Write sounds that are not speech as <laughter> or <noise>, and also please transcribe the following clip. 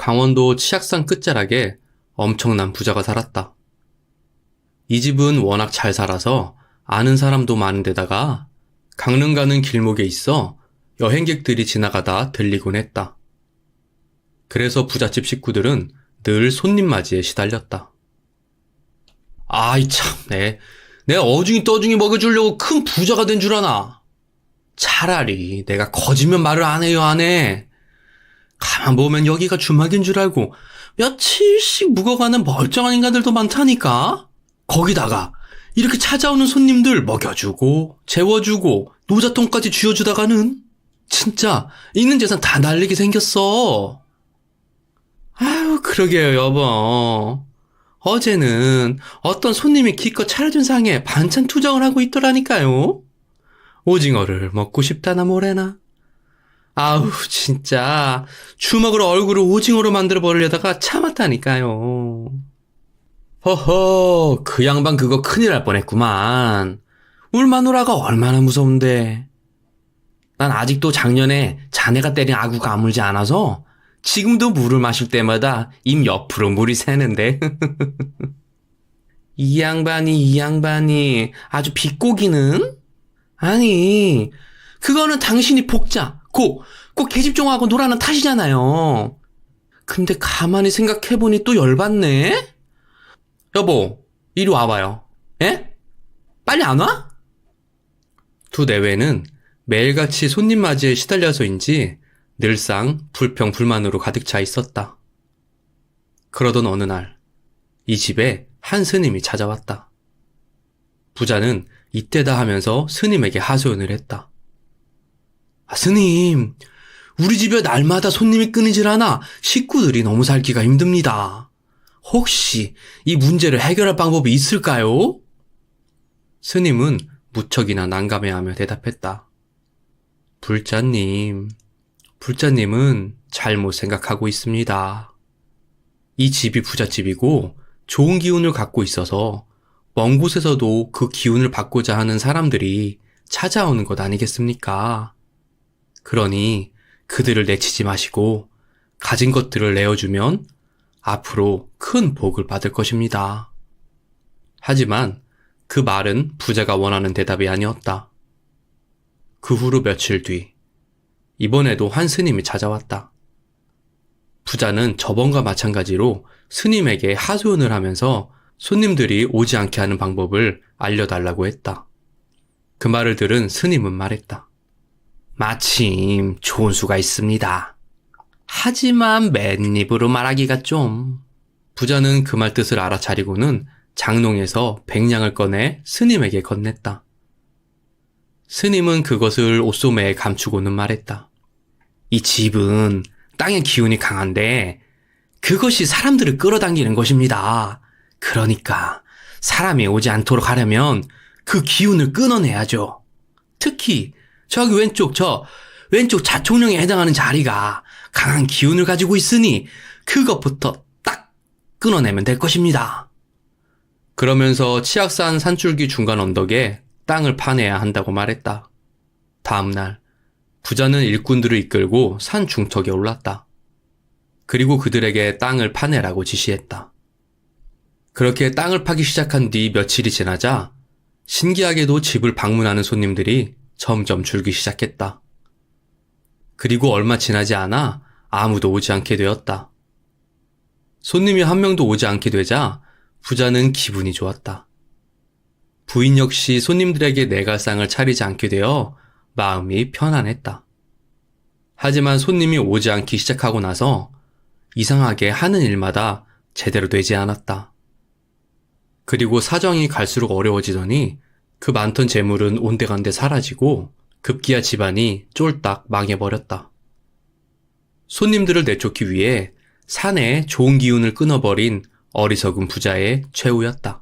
강원도 치악산 끝자락에 엄청난 부자가 살았다. 이 집은 워낙 잘 살아서 아는 사람도 많은데다가 강릉 가는 길목에 있어 여행객들이 지나가다 들리곤 했다. 그래서 부잣집 식구들은 늘 손님 맞이에 시달렸다. 아이 참, 내, 내 어중이 떠중이 먹여주려고 큰 부자가 된 줄 아나. 차라리 내가 거지면 말을 안 해요, 안 해. 가만 보면 여기가 주막인 줄 알고 며칠씩 묵어가는 멀쩡한 인간들도 많다니까? 거기다가 이렇게 찾아오는 손님들 먹여주고, 재워주고, 노자통까지 쥐어주다가는 진짜 있는 재산 다 날리게 생겼어. 아유, 그러게요, 여보. 어제는 어떤 손님이 기껏 차려준 상에 반찬 투정을 하고 있더라니까요. 오징어를 먹고 싶다나 뭐래나. 아우, 진짜. 주먹으로 얼굴을 오징어로 만들어 버리려다가 참았다니까요. 허허, 그 양반 그거 큰일 날 뻔했구만. 울 마누라가 얼마나 무서운데. 난 아직도 작년에 자네가 때린 아구가 아물지 않아서 지금도 물을 마실 때마다 입 옆으로 물이 새는데. <laughs> 이 양반이, 이 양반이 아주 비꼬기는? 아니, 그거는 당신이 복자, 고, 꼭 계집종하고 놀아는 탓이잖아요. 근데 가만히 생각해보니 또 열받네? 여보, 이리 와봐요. 예? 빨리 안 와? 두 내외는 매일같이 손님 맞이에 시달려서인지 늘상 불평 불만으로 가득 차 있었다. 그러던 어느 날, 이 집에 한 스님이 찾아왔다. 부자는 이때다 하면서 스님에게 하소연을 했다. 아, 스님, 우리 집에 날마다 손님이 끊이질 않아 식구들이 너무 살기가 힘듭니다. 혹시 이 문제를 해결할 방법이 있을까요? 스님은 무척이나 난감해하며 대답했다. 불자님, 불자님은 잘못 생각하고 있습니다. 이 집이 부잣집이고 좋은 기운을 갖고 있어서 먼 곳에서도 그 기운을 받고자 하는 사람들이 찾아오는 것 아니겠습니까? 그러니 그들을 내치지 마시고 가진 것들을 내어주면 앞으로 큰 복을 받을 것입니다. 하지만 그 말은 부자가 원하는 대답이 아니었다. 그 후로 며칠 뒤, 이번에도 한 스님이 찾아왔다. 부자는 저번과 마찬가지로 스님에게 하소연을 하면서 손님들이 오지 않게 하는 방법을 알려달라고 했다. 그 말을 들은 스님은 말했다. 마침 좋은 수가 있습니다. 하지만 맨 입으로 말하기가 좀. 부자는 그 말 뜻을 알아차리고는 장롱에서 백냥을 꺼내 스님에게 건넸다. 스님은 그것을 옷소매에 감추고는 말했다. 이 집은 땅의 기운이 강한데 그것이 사람들을 끌어당기는 것입니다. 그러니까 사람이 오지 않도록 하려면 그 기운을 끊어내야죠. 특히 저기 왼쪽 저 왼쪽 자총령에 해당하는 자리가 강한 기운을 가지고 있으니 그것부터 딱 끊어내면 될 것입니다. 그러면서 치악산 산줄기 중간 언덕에 땅을 파내야 한다고 말했다. 다음날 부자는 일꾼들을 이끌고 산 중턱에 올랐다. 그리고 그들에게 땅을 파내라고 지시했다. 그렇게 땅을 파기 시작한 뒤 며칠이 지나자 신기하게도 집을 방문하는 손님들이 점점 줄기 시작했다. 그리고 얼마 지나지 않아 아무도 오지 않게 되었다. 손님이 한 명도 오지 않게 되자 부자는 기분이 좋았다. 부인 역시 손님들에게 내갈상을 차리지 않게 되어 마음이 편안했다. 하지만 손님이 오지 않기 시작하고 나서 이상하게 하는 일마다 제대로 되지 않았다. 그리고 사정이 갈수록 어려워지더니 그 많던 재물은 온데간데 사라지고 급기야 집안이 쫄딱 망해버렸다. 손님들을 내쫓기 위해 산에 좋은 기운을 끊어버린 어리석은 부자의 최후였다.